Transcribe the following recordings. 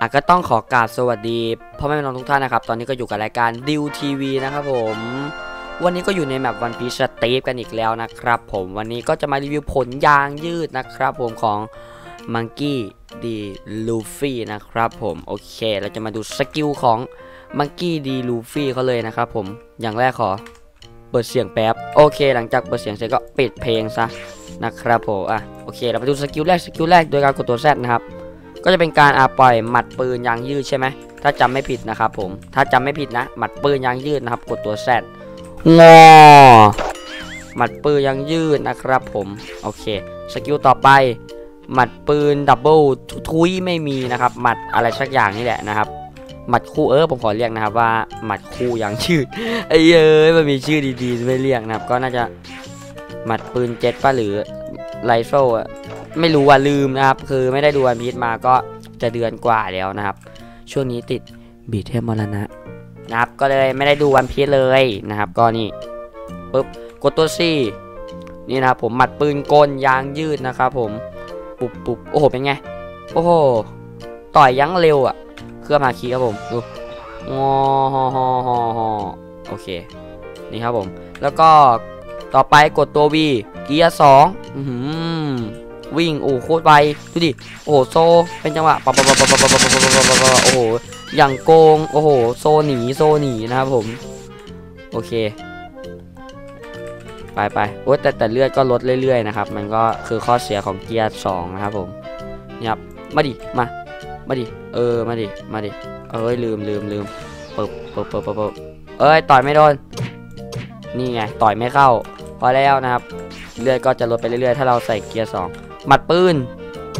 อะก็ต้องขอกราบสวัสดีพ่อแม่พี่น้องทุกท่านนะครับ ตอนนี้ก็อยู่กับรายการดิวทีวีนะครับผม วันนี้ก็อยู่ในแมปวันพีชสตีฟกันอีกแล้วนะครับผมวันนี้ก็จะมารีวิวผลยางยืดนะครับผมของมังกี้ดีลูฟี่นะครับผมโอเค เราจะมาดูสกิลของมังกี้ดีลูฟี่เขาเลยนะครับผมอย่างแรกขอเปิดเสียงแป๊บโอเค หลังจากเปิดเสียงเสร็จก็ปิดเพลงซะนะครับผมอะโอเค เราไปดูสกิลแรกสกิลแรกโดยการกดตัว Z นะครับ ก็จะเป็นการอาปล่อยหมัดปืนยางยืดใช่ไหมถ้าจำไม่ผิดนะครับผมถ้าจำไม่ผิดนะ หมัดปืนยางยืดนะครับ กดตัวแซดงอหมัดปืนยางยืดนะครับผมโอเคสกิลต่อไป หมัดปืนดับเบิลทุยไม่มีนะครับ หมัดอะไรสักอย่างนี่แหละนะครับหมัดคู่เออผมขอเรียกนะครับว่าหมัดคู่ยางยืดไอ้เอ้ยมันมีชื่อดีๆไม่เรียกนะครับ ก็น่าจะหมัดปืนเจ็ตป่ะหรือไรโซ่อะ ไม่รู้ว่าลืมนะครับ คือไม่ได้ดูวันพีชมาก็จะเดือนกว่าแล้วนะครับ ช่วงนี้ติดบีเทพมรณะนะครับก็เลยไม่ได้ดูวันพีชเลยนะครับ ก็นี่ปุ๊บกดตัวซี่นี่นะครับผมหมัดปืนกลยางยืดนะครับผมปุบปุบโอ้โหเป็นไงโอ้โหต่อยยั้งเร็วอะ่ะเครื่องฮาคีครับผมดูงอฮอฮอฮอฮอโอเคนี่ครับผม แล้วก็ต่อไปกดตัว V เกียร์สองอื้อหือ วิ่งโอ้โคตรไวดูดิโอ้โหโซเป็นจังหวะปะปะปะปะปะปะปะปะปะปะปะโอ้โหอย่างโกงโอ้โหโซหนีโซหนีนะครับผมโอเค ไปไปโอ้แต่แต่เลือดก็ลดเรื่อยๆนะครับ มันก็คือข้อเสียของเกียร์สองนะครับผมนี่ครับมาดิมามาดิเออมาดิมาดิเอ้ยลืมลืมลืมปึ๊บปึ๊บปึ๊บเปึ๊บเอ้ยต่อยไม่โดนนี่ไงต่อยไม่เข้าพอแล้วนะครับเลือดก็จะลดไปเรื่อยๆ ถ้าเราใส่เกียร์สอง หมัดปืน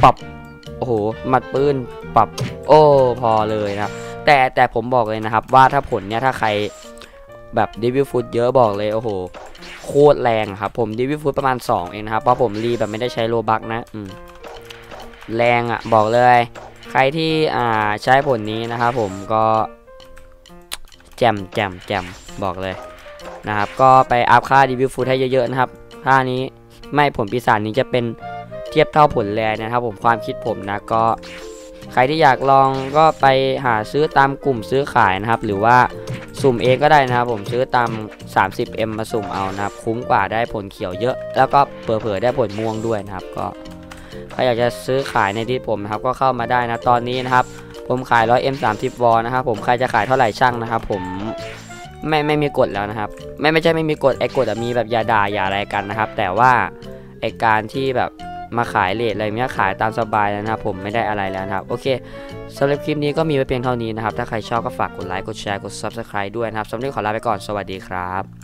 ปรับโอ้โหหมัดปืนปรับโอ้พอเลยนะครับแต่แต่ผมบอกเลยนะครับ ว่าถ้าผลเนี้ยถ้าใครแบบดิวิฟูดเยอะบอกเลยโอ้โหโคตรแรงครับ ผมดิวิฟูดประมาณ 2 เองนะครับ เพราะผมรีแบบไม่ได้ใช้โลบักนะอืมแรงอะ่ะบอกเลย ใครที่อ่าใช้ผลนี้นะครับผมก็แจมแจมแจมบอกเลยนะครับ ก็ไปอัพค่าดิวิฟูดให้เยอะๆนะครับท่านี้ไม่ผลปีศาจนี้จะเป็น เทียบเท่าผลแรนะครับ ผมความคิดผมนะก็ ใครที่อยากลองก็ไปหาซื้อตามกลุ่มซื้อขายนะครับ หรือว่าสุ่มเองก็ได้นะครับ ผมซื้อตาม 30M มาสุ่มเอานะครับ คุ้มกว่าได้ผลเขียวเยอะ แล้วก็เผื่อๆได้ผลม่วงด้วยนะครับ ก็ใครอยากจะซื้อขายในที่ผมนะครับก็เข้ามาได้นะตอนนี้นะครับ ผมขาย 100M 30วอลนะครับ ผมใครจะขายเท่าไหร่ช่างนะครับ ผมไม่ไม่มีกฎแล้วนะครับ ไม่ไม่ใช่ไม่มีกฎไอ้กฎมีแบบอย่าด่าอย่าอะไรกันนะครับ แต่ว่าไอ้การที่แบบ มาขายเลทอะไรเนี้ยขายตามสบายแล้วนะครับผมไม่ได้อะไรแล้วนะครับโอเคสำหรับคลิปนี้ก็มีไว้เพียงเท่านี้นะครับถ้าใครชอบก็ฝากกดไลค์กดแชร์กด subscribe ด้วยนะครับสำหรับนี้ขอลาไปก่อนสวัสดีครับ